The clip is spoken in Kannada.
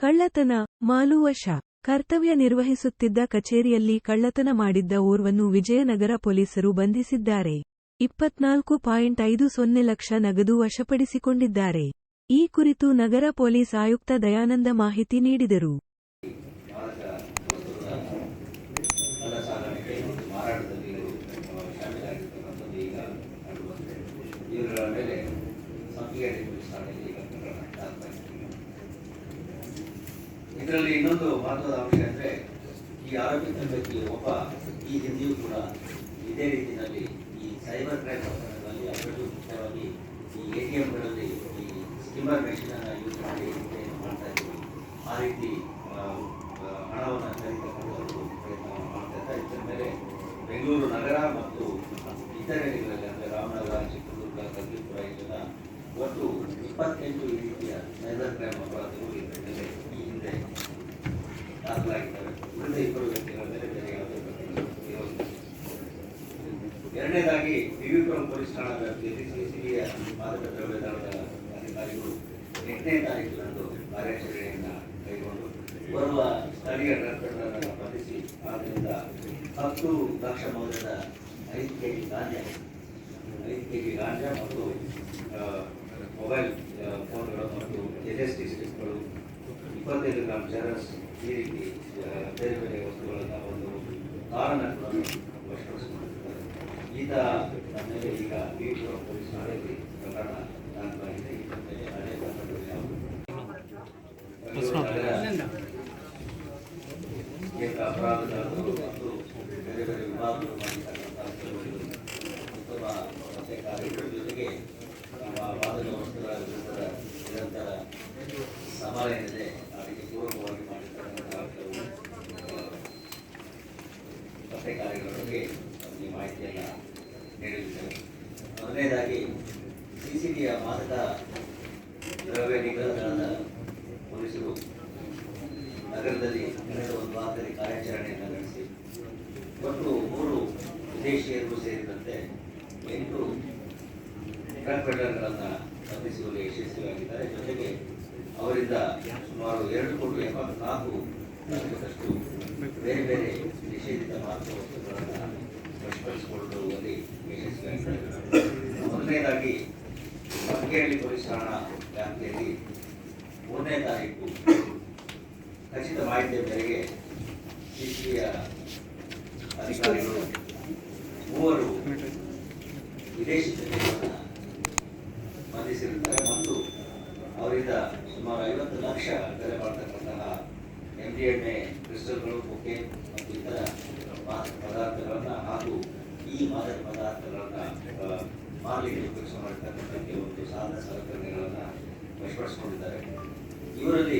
ಕಳ್ಳತನ ಮಾಲುವಶ. ಕರ್ತವ್ಯ ನಿರ್ವಹಿಸುತ್ತಿದ್ದ ಕಚೇರಿಯಲ್ಲಿ ಕಳ್ಳತನ ಮಾಡಿದ್ದ ಓರ್ವನ್ನು ವಿಜಯನಗರ ಪೊಲೀಸರು ಬಂಧಿಸಿದ್ದಾರೆ. ಇಪ್ಪತ್ನಾಲ್ಕು ಪಾಯಿಂಟ್ ಐದು ಸೊನ್ನೆ ಲಕ್ಷ ನಗದು ವಶಪಡಿಸಿಕೊಂಡಿದ್ದಾರೆ. ಈ ಕುರಿತು ನಗರ ಪೊಲೀಸ್ ಆಯುಕ್ತ ದಯಾನಂದ ಮಾಹಿತಿ ನೀಡಿದರು. ಇದರಲ್ಲಿ ಇನ್ನೊಂದು ಮಹತ್ವದ ಅಂಶ ಅಂದರೆ ಈ ಆರೋಪಿ ತಂಡಕ್ಕೆ ಒಬ್ಬ ಈ ಹಿಂದೆಯೂ ಕೂಡ ಇದೇ ರೀತಿಯಲ್ಲಿ ಈ ಸೈಬರ್ ಕ್ರೈಮ್ ಪ್ರಕರಣಗಳಲ್ಲಿ ಅದರಲ್ಲೂ ಮುಖ್ಯವಾಗಿ ಈ ಎ ಟಿ ಎಂಗಳಲ್ಲಿ ಈ ಸ್ಕಿಮ್ಮರ್ ಮೆಷಿನ್ ಅನ್ನು ಯೂಸ್ ಮಾಡಿ ಮಾಡ್ತಾ ಇದ್ದೀವಿ. ಆ ರೀತಿ ಹಣವನ್ನು ಕರೀತಕ್ಕಂಥದ್ದು ಪ್ರಯತ್ನ ಮಾಡ್ತಾ ಇದ್ದಾರೆ. ಇದರ ಮೇಲೆ ಬೆಂಗಳೂರು ನಗರ ಮತ್ತು ಇತರ ಕಡೆಗಳಲ್ಲಿ ಅಂದರೆ ರಾಮನಗರ, ಚಿತ್ರದುರ್ಗ ಕಗ್ಲಿಪುರ ಇದೆಲ್ಲ ಒಟ್ಟು ಇಪ್ಪತ್ತೆಂಟು ರೀತಿಯ ಸೈಬರ್ ಕ್ರೈಮ್ ಅಪರಾಧಗಳು ಇದರ ವ್ಯಕ್ತಿಗಳ ಮೇಲೆ ಎರಡನೇದಾಗಿ ವಿವಿಪುರಂ ಪೊಲೀಸ್ ಠಾಣಾ ವ್ಯಾಪ್ತಿಯಲ್ಲಿ ಸಿಸಿಬಿಯ ಮಾದಕ ದ್ರವ್ಯ ದಳದ ಅಧಿಕಾರಿಗಳು ಎಂಟನೇ ತಾರೀಕಿನಂದು ಕಾರ್ಯಾಚರಣೆಯನ್ನು ಕೈಗೊಂಡು ಬರುವ ಸ್ಥಳೀಯ ಡ್ರಗ್ಗಳನ್ನು ಬಂಧಿಸಿ ಆದ್ದರಿಂದ ಹತ್ತು ಲಕ್ಷ ಮೌಲ್ಯದ ಐದು ಕೆ ಜಿ ಗಾಂಜಾ, ಐದು ಕೆ ಜಿ ಗಾಂಜಾ ಮತ್ತು ಮೊಬೈಲ್ ಫೋನ್ಗಳು ಮತ್ತು ಎಲ್ ಎಸ್ ಟಿ ಸ್ಲಿಪ್ಗಳು ಇಪ್ಪತ್ತೈದು ಗ್ರಾಮ್ ಚರಸ್ ಈ ರೀತಿ ಬೇರೆ ಬೇರೆ ವಸ್ತುಗಳನ್ನು ಒಂದು ವಶಪಡಿಸಿಕೊಂಡಿದ್ದಾರೆ ಈತ ಮೇಲೆ ಈಗ ವಿವಿಪುರಂ ಪೊಲೀಸ್ ಠಾಣೆಯಲ್ಲಿ ಪ್ರಕರಣ ದಾಖಲಾಗಿದೆ. ಈತ ಮೇಲೆ ಹಳೆ ಮತ್ತು ಬೇರೆ ಬೇರೆ ವಿಭಾಗಗಳು ಮಾಡಿರ್ತಕ್ಕಂಥ ಉತ್ತಮ ಮತ್ತೆ ಕಾರ್ಯಗಳ ಜೊತೆಗೆ ನಮ್ಮ ವಾದದ ವಸ್ತುಗಳ ವಿರುದ್ಧದ ನಿರಂತರ ಸಮರ ಏನಿದೆ ಅದಕ್ಕೆ ಪೂರಕವಾಗಿ ಮಾಡಿರ್ತಕ್ಕಂಥ ಕೆಲವು ಆ, ಪತ್ತೆ ಕಾರ್ಯಗಳ ಬಗ್ಗೆ ಈ ಮಾಹಿತಿಯನ್ನು ನೀಡಲಿದ್ದೇವೆ ಮೊದಲನೇದಾಗಿ ಸಿ ಸಿ ಟಿಯ ಮಾದಕ ದ್ರವ್ಯ ನಿಗ್ರಹ ಪೊಲೀಸರು ನಗರದಲ್ಲಿ ಕಳೆದ ಒಂದು ವಾರದಲ್ಲಿ ಕಾರ್ಯಾಚರಣೆಯನ್ನು ನಡೆಸಿ, ಒಟ್ಟು ಮೂರು ವಿದೇಶಿಯರು ಸೇರಿದಂತೆ ಎಂಟು ಡ್ರಗ್ ಪೆಡರ್ಗಳನ್ನು ಬಂಧಿಸುವಲ್ಲಿ ಯಶಸ್ವಿಯಾಗಿದ್ದಾರೆ. ಜೊತೆಗೆ ಅವರಿಂದ ಸುಮಾರು ಎರಡು ಕೋಟಿ ಎಪ್ಪತ್ನಾಲ್ಕು ಲಕ್ಷದಷ್ಟು ಬೇರೆ ಬೇರೆ ನಿಷೇಧಿತ ಮಾದಕ ವಸ್ತುಗಳನ್ನು ವಶಪಡಿಸಿಕೊಳ್ಳುವಲ್ಲಿ ಯಶಸ್ವಿಯಾಗಿದ್ದಾರೆ ಮೊದಲನೇದಾಗಿ ಮಕ್ಕೇಹಳ್ಳಿ ಪರಿಸರಣ ವ್ಯಾಪ್ತಿಯಲ್ಲಿ ಮೂರನೇ ತಾರೀಕು ಖಚಿತ ಮಾಹಿತಿಯ ಮೇರೆಗೆ ಸಿಸಿಬಿಯ ಅಧಿಕಾರಿಗಳು ಮೂವರು ವಿದೇಶಿ ಸಚಿವರನ್ನು ಬಂಧಿಸಿರುತ್ತಾರೆ ಮತ್ತು ಅವರಿಂದ ಸುಮಾರು ಐವತ್ತು ಲಕ್ಷ ಬೆಲೆ ಮಾಡತಕ್ಕಂತಹ ಎಂ ಡಿ ಎಣ್ಣೆ ಕ್ರಿಸ್ಟಲ್ಗಳು, ಕೊಕೇನ್ ಮತ್ತು ಇತರ ಪದಾರ್ಥಗಳನ್ನು ಹಾಗೂ ಈ ಮಾದಕ ಪದಾರ್ಥಗಳನ್ನು ಮಾರಲಿಕ್ಕೆ ಕೆಲಸ ಮಾಡ್ತಕ್ಕಂಥ ಕೆಲವೊಂದು ಸಾಧನ ಸಲಕರಣೆಗಳನ್ನು ವಶಪಡಿಸಿಕೊಂಡಿದ್ದಾರೆ. ಇವರಲ್ಲಿ